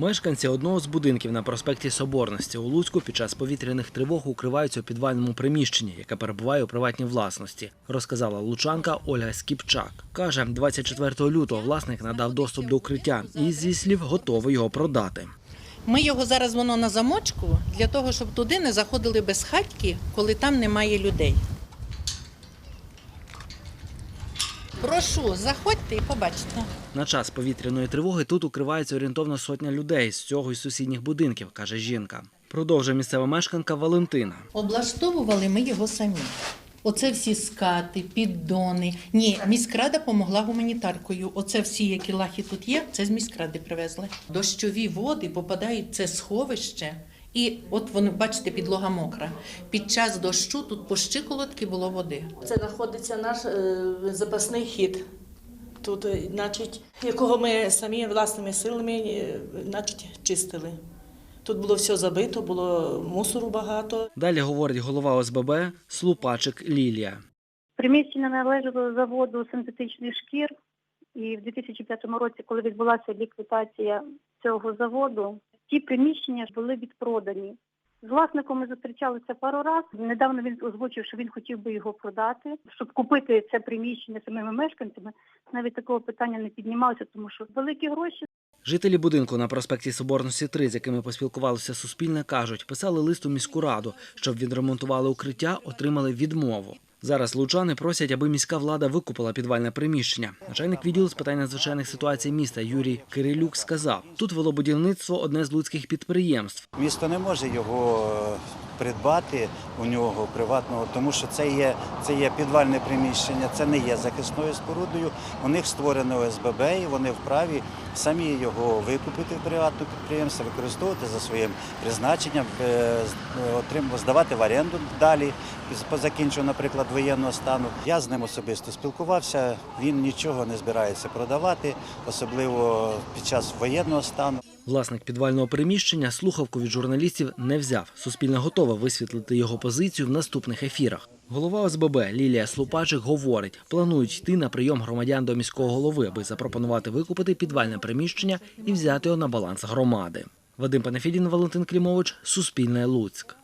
Мешканці одного з будинків на проспекті Соборності у Луцьку під час повітряних тривог укриваються у підвальному приміщенні, яке перебуває у приватній власності, розказала лучанка Ольга Скіпчак. Каже, 24 лютого власник надав доступ до укриття і, зі слів, готовий його продати. Ми його зараз воно на замочку для того, щоб туди не заходили безхатьки, коли там немає людей. Прошу, заходьте і побачите. На час повітряної тривоги тут укривається орієнтовно сотня людей з цього і сусідніх будинків, каже жінка. Продовжує місцева мешканка Валентина. Облаштовували ми його самі. Оце всі скати, піддони. Ні, міськрада допомогла гуманітаркою. Оце всі, які лахи тут є, це з міськради привезли. Дощові води попадають в це сховище. І от воно, бачите, підлога мокра. Під час дощу тут по щиколотки було води. Це знаходиться наш е, запасний хід. Тут, е, значить, якого ми самі власними силами е, значить, чистили. Тут було все забито, було мусору багато. Далі говорить голова ОСББ Слупачик Лілія. Приміщення належало заводу синтетичних шкір, і в 2005 році, коли відбулася ліквідація цього заводу, ті приміщення були відпродані. З власником ми зустрічалися пару разів. Недавно він озвучив, що він хотів би його продати, щоб купити це приміщення самими мешканцями. Навіть такого питання не піднімалося, тому що великі гроші Жителі будинку на проспекті Соборності 3, з якими поспілкувалося Суспільне, кажуть, писали лист у міську раду, щоб відремонтували укриття, отримали відмову. Зараз лучани просять, аби міська влада викупила підвальне приміщення. Начальник відділу з питань надзвичайних ситуацій міста Юрій Кирилюк сказав: тут вело будівництво одне з луцьких підприємств. Місто не може його е, придбати у нього приватного, тому що це є, це є підвальне приміщення, це не є захисною спорудою. У них створено ОСББ, і вони вправі самі його викупити в приватне підприємство, використовувати за своїм призначенням, е, е, здавати в оренду далі по закінченню, наприклад, воєнного стану. Я з ним особисто спілкувався. Він нічого не збирається продавати, особливо під час воєнного стану. Власник підвального приміщення слухавку від журналістів не взяв. Суспільне готове висвітлити його позицію в наступних ефірах. Голова ОСББ Лілія Слупачик говорить, планують йти на прийом громадян до міського голови, аби запропонувати викупити підвальне приміщення і взяти його на баланс громади. Вадим Панафідін, Валентин Клімович, Суспільне Луцьк.